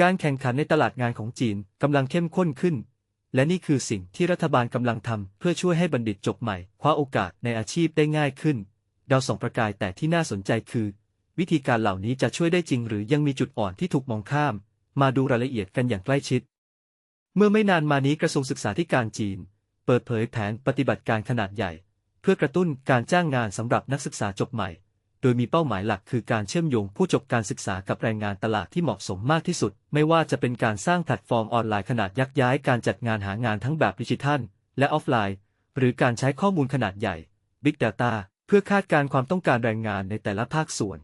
การแข่งขันในตลาดงานของจีนกำลังเข้มข้นขึ้น และนี่คือสิ่งที่รัฐบาลกำลังทำเพื่อช่วยให้บัณฑิตจบใหม่คว้าโอกาสในอาชีพได้ง่ายขึ้น ดาวสองประกายแต่ที่น่าสนใจคือ วิธีการเหล่านี้จะช่วยได้จริงหรือยังมีจุดอ่อนที่ถูกมองข้าม มาดูรายละเอียดกันอย่างใกล้ชิด เมื่อไม่นานมานี้กระทรวงศึกษาธิการจีน เปิดเผยแผนปฏิบัติการขนาดใหญ่ เพื่อกระตุ้นการจ้างงานสำหรับนักศึกษาจบใหม่ โดยมีเป้าหมายหลักคือการเชื่อมโยงผู้จบการศึกษากับแรงงานตลาดที่เหมาะสมมากที่สุด ไม่ว่าจะเป็นการสร้างแพลตฟอร์มออนไลน์ขนาดยักษ์ย้ายการจัดงานหางานทั้งแบบดิจิทัล และออฟไลน์ หรือการใช้ข้อมูลขนาดใหญ่ Big Data เพื่อคาดการณ์ความต้องการแรงงานในแต่ละภาคส่วน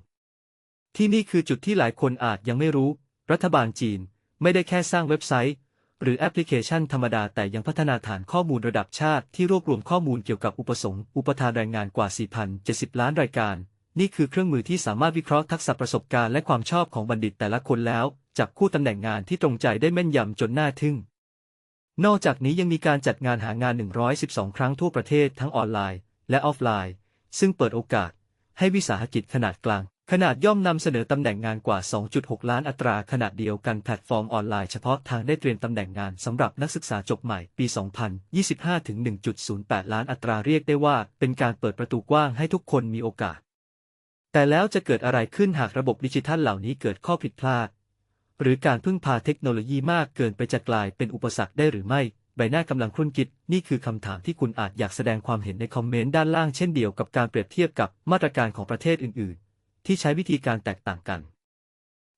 ที่นี่คือจุดที่หลายคนอาจยังไม่รู้ รัฐบาลจีน ไม่ได้แค่สร้างเว็บไซต์ หรือแอปพลิเคชันธรรมดาแต่ยังพัฒนาฐานข้อมูลระดับชาติที่รวบรวมข้อมูลเกี่ยวกับอุปสงค์อุปทานแรงงานกว่า 4,070 ล้านรายการ นี่คือเครื่องมือที่สามารถวิเคราะห์ทักษะประสบการณ์และความชอบของบัณฑิตแต่ละคนแล้ว จับคู่ตำแหน่งงานที่ตรงใจได้แม่นยำจนน่าทึ่ง นอกจากนี้ยังมีการจัดงานหางาน 112 ครั้งทั่วประเทศทั้งออนไลน์ และออฟไลน์ ซึ่งเปิดโอกาส ให้วิสาหกิจขนาดกลาง ขนาดย่อมนำเสนอตำแหน่งงานกว่า 2.6 ล้านอัตราขนาดเดียวกันแพลตฟอร์มออนไลน์เฉพาะทางได้เตรียมตำแหน่งงานสำหรับนักศึกษาจบใหม่ปี 2025 ถึง 1.08 ล้านอัตราเรียกได้ว่า เป็นการเปิดประตูกว้างให้ทุกคนมีโอกาส แต่แล้วจะเกิดอะไรขึ้นหากระบบดิจิทัลเหล่านี้เกิดข้อผิดพลาด หรือการพึ่งพาเทคโนโลยีมากเกินไปจะกลายเป็นอุปสรรคได้หรือไม่ ใบหน้ากำลังครุ่นคิด นี่คือคำถามที่คุณอาจอยากแสดงความเห็นในคอมเมนต์ด้านล่างเช่นเดียวกับการเปรียบเทียบกับมาตรการของประเทศอื่น ๆ ที่ใช้วิธีการแตกต่างกัน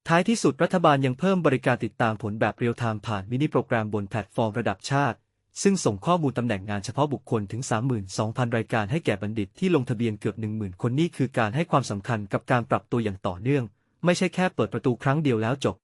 ท้ายที่สุดรัฐบาลยังเพิ่มบริการติดตามผลแบบเรียลไทม์ผ่านมินิโปรแกรมบนแพลตฟอร์มระดับชาติ ซึ่งส่งข้อมูลตำแหน่งงานเฉพาะบุคคลถึง 32,000 รายการให้แก่บัณฑิตที่ลงทะเบียนเกือบ 10,000 คนนี่คือการให้ความสำคัญกับการปรับตัวอย่างต่อเนื่อง ไม่ใช่แค่เปิดประตูครั้งเดียวแล้วจบ